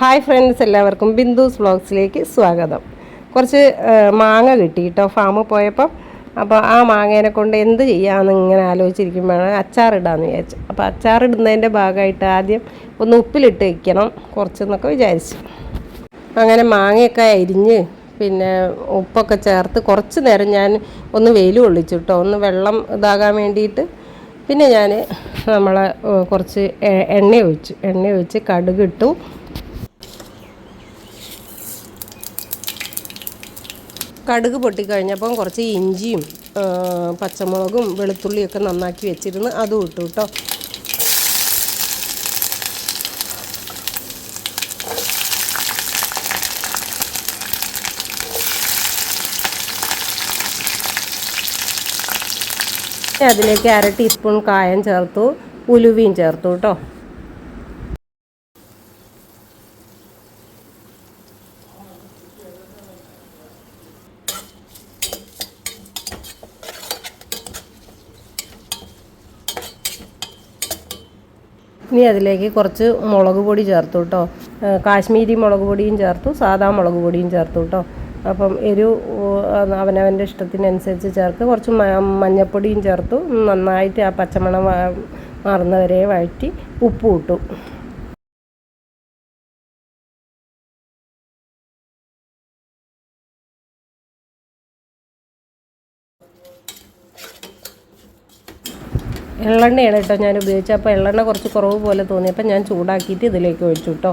Hi friends എല്ലാവർക്കും ബിന്ദുസ് വ്ളോഗ്സിലേക്ക് സ്വാഗതം. കുറച്ച് മാങ്ങ കിട്ടി കേട്ടോ ഫാമിൽ പോയപ്പം. അപ്പോൾ ആ മാങ്ങേനെ കൊണ്ട് എന്ത് ചെയ്യാമെന്ന് ഇങ്ങനെ ആലോചിച്ചിരിക്കുമ്പോഴാണ് അച്ചാറിടാമെന്ന് വിചാരിച്ചു. അപ്പോൾ അച്ചാറിടുന്നതിന്റെ ഭാഗമായിട്ട് ആദ്യം ഒന്ന് ഉപ്പിലിട്ട് വയ്ക്കണം കുറച്ചെന്നൊക്കെ വിചാരിച്ചു. അങ്ങനെ മാങ്ങയൊക്കെ അരിഞ്ഞ് പിന്നെ ഉപ്പൊക്കെ ചേർത്ത് കുറച്ച് നേരം ഞാൻ ഒന്ന് വെയിൽ കൊള്ളിച്ചു കേട്ടോ ഒന്ന് വെള്ളം ഇതാകാൻ വേണ്ടിയിട്ട് പിന്നെ ഞാൻ നമ്മളെ കുറച്ച് എണ്ണ ഒഴിച്ചു. എണ്ണ ഒഴിച്ച് കടുക് കടുക് പൊട്ടിക്കഴിഞ്ഞപ്പം കുറച്ച് ഇഞ്ചിയും പച്ചമുളകും വെളുത്തുള്ളിയൊക്കെ നന്നാക്കി വെച്ചിരുന്ന് അതും ഇട്ടു കേട്ടോ അതിലേക്ക് അര ടീസ്പൂൺ കായം ചേർത്തു ഉലുവയും ചേർത്തു കേട്ടോ ഇനി അതിലേക്ക് കുറച്ച് മുളക് പൊടി ചേർത്തു കേട്ടോ കാശ്മീരി മുളക് പൊടിയും ചേർത്തു സാധാ മുളക് പൊടിയും ചേർത്തു കേട്ടോ അപ്പം ഉ, അവനവന്റെ ഇഷ്ടത്തിനനുസരിച്ച് ചേർത്ത് കുറച്ച് മഞ്ഞപ്പൊടിയും ചേർത്തു. നന്നായിട്ട് ആ പച്ചമണം മാറുന്നവരെ വഴറ്റി ഉപ്പ് ഇട്ടു. എള്ളെണ്ണയാണ് കേട്ടോ ഞാൻ ഉപയോഗിച്ചത്. അപ്പോൾ എള്ളെണ്ണ കുറച്ച് കുറവ് പോലെ തോന്നി. അപ്പോൾ ഞാൻ ചൂടാക്കിയിട്ട് ഇതിലേക്ക് ഒഴിച്ചു കേട്ടോ.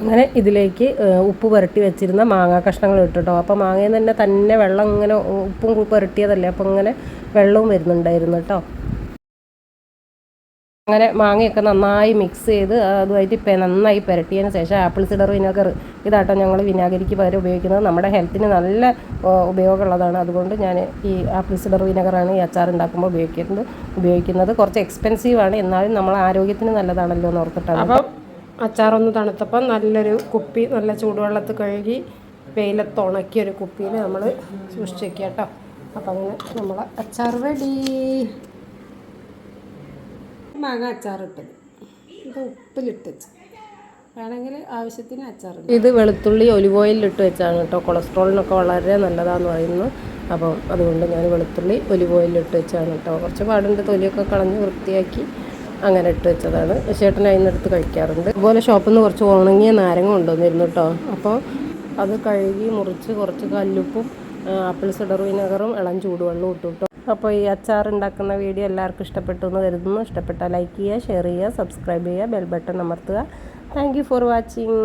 അങ്ങനെ ഇതിലേക്ക് ഉപ്പ് പുരട്ടി വെച്ചിരുന്ന മാങ്ങാ കഷ്ണങ്ങൾ ഇട്ടിട്ടോ അപ്പോൾ മാങ്ങയിൽ തന്നെ തന്നെ വെള്ളം ഇങ്ങനെ ഉപ്പും പുരട്ടിയതല്ലേ? അപ്പോൾ ഇങ്ങനെ വെള്ളവും വരുന്നുണ്ടായിരുന്നു കേട്ടോ. അങ്ങനെ മാങ്ങയൊക്കെ നന്നായി മിക്സ് ചെയ്ത് അതുമായിട്ട് ഇപ്പം നന്നായി പുരട്ടിയതിന് ശേഷം ആപ്പിൾ സിഡർ വിനാഗർ ഇതാട്ടോ ഞങ്ങൾ വിനാഗിരിക്ക് പകരം ഉപയോഗിക്കുന്നത്. നമ്മുടെ ഹെൽത്തിന് നല്ല ഉപയോഗമുള്ളതാണ്. അതുകൊണ്ട് ഞാൻ ഈ ആപ്പിൾ സിഡർ വിനാഗറാണ് ഈ അച്ചാർ ഉണ്ടാക്കുമ്പോൾ ഉപയോഗിക്കുന്നത്. ഉപയോഗിക്കുന്നത് കുറച്ച് എക്സ്പെൻസീവ് ആണ്. എന്നാലും നമ്മൾ ആരോഗ്യത്തിന് നല്ലതാണല്ലോ എന്ന് ഓർത്തിട്ടാണ്. അപ്പം അച്ചാറൊന്ന് തണുത്തപ്പോൾ നല്ലൊരു കുപ്പി നല്ല ചൂടുവെള്ളത്തിൽ കഴുകി വെയിലത്ത് ഉണക്കിയ ഒരു കുപ്പിയിൽ നമ്മൾ സൂക്ഷിച്ച് വെക്കുക കേട്ടോ. അപ്പം അങ്ങനെ നമ്മളെ അച്ചാർ റെഡി മാങ്ങ അച്ചാറിട്ടത്. ഇത് ഉപ്പിലിട്ട് വേണമെങ്കിൽ ആവശ്യത്തിന് അച്ചാർ ഇത് വെളുത്തുള്ളി ഒലിവ് ഓയിലിട്ട് വെച്ചാണ് കേട്ടോ. കൊളസ്ട്രോളിനൊക്കെ വളരെ നല്ലതാന്ന് പറയുന്നു. അപ്പോൾ അതുകൊണ്ട് ഞാൻ വെളുത്തുള്ളി ഒലിവ് ഓയിലിട്ട് വെച്ചാണ് കേട്ടോ. കുറച്ച് പാടുണ്ട്. തൊലിയൊക്കെ കളഞ്ഞ് വൃത്തിയാക്കി അങ്ങനെ ഇട്ട് വെച്ചതാണ്. ചേട്ടൻ അതിനടുത്ത് കഴിക്കാറുണ്ട്. അതുപോലെ ഷോപ്പിൽ നിന്ന് കുറച്ച് ഉണങ്ങിയ നാരങ്ങ കൊണ്ടുവന്നിരുന്നു കേട്ടോ. അപ്പോൾ അത് കഴുകി മുറിച്ച് കുറച്ച് കല്ലുപ്പും ആപ്പിൾ സിഡർ വിനെഗറും ഇളം ചൂടുവെള്ളവും ഇട്ടു കേട്ടോ. അപ്പോൾ ഈ അച്ചാർ ഉണ്ടാക്കുന്ന വീഡിയോ എല്ലാവർക്കും ഇഷ്ടപ്പെട്ടു എന്ന് കരുതുന്നു. ഇഷ്ടപ്പെട്ടാൽ ലൈക്ക് ചെയ്യുക ഷെയർ ചെയ്യുക സബ്സ്ക്രൈബ് ചെയ്യുക ബെൽ ബട്ടൺ അമർത്തുക. Thank for watching.